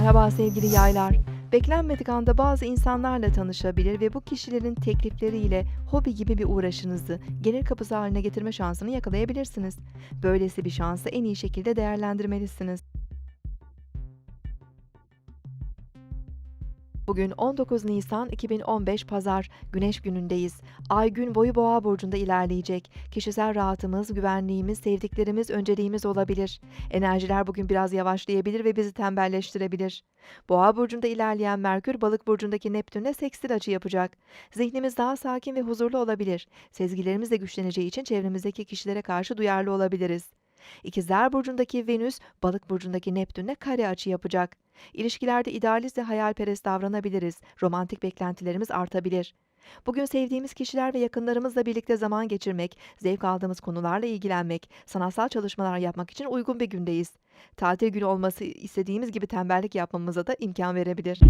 Merhaba sevgili yaylar. Beklenmedik anda bazı insanlarla tanışabilir ve bu kişilerin teklifleriyle hobi gibi bir uğraşınızı gelir kapısı haline getirme şansını yakalayabilirsiniz. Böylesi bir şansı en iyi şekilde değerlendirmelisiniz. Bugün 19 Nisan 2015 Pazar, Güneş günündeyiz. Ay gün boyu Boğa burcunda ilerleyecek. Kişisel rahatımız, güvenliğimiz, sevdiklerimiz önceliğimiz olabilir. Enerjiler bugün biraz yavaşlayabilir ve bizi tembelleştirebilir. Boğa burcunda ilerleyen Merkür, Balık burcundaki Neptünle sekstil açı yapacak. Zihnimiz daha sakin ve huzurlu olabilir. Sezgilerimiz de güçleneceği için çevremizdeki kişilere karşı duyarlı olabiliriz. İkizler burcundaki Venüs, Balık burcundaki Neptünle kare açı yapacak. İlişkilerde idealist ve hayalperest davranabiliriz. Romantik beklentilerimiz artabilir. Bugün sevdiğimiz kişiler ve yakınlarımızla birlikte zaman geçirmek, zevk aldığımız konularla ilgilenmek, sanatsal çalışmalar yapmak için uygun bir gündeyiz. Tatil günü olması istediğimiz gibi tembellik yapmamıza da imkan verebilir.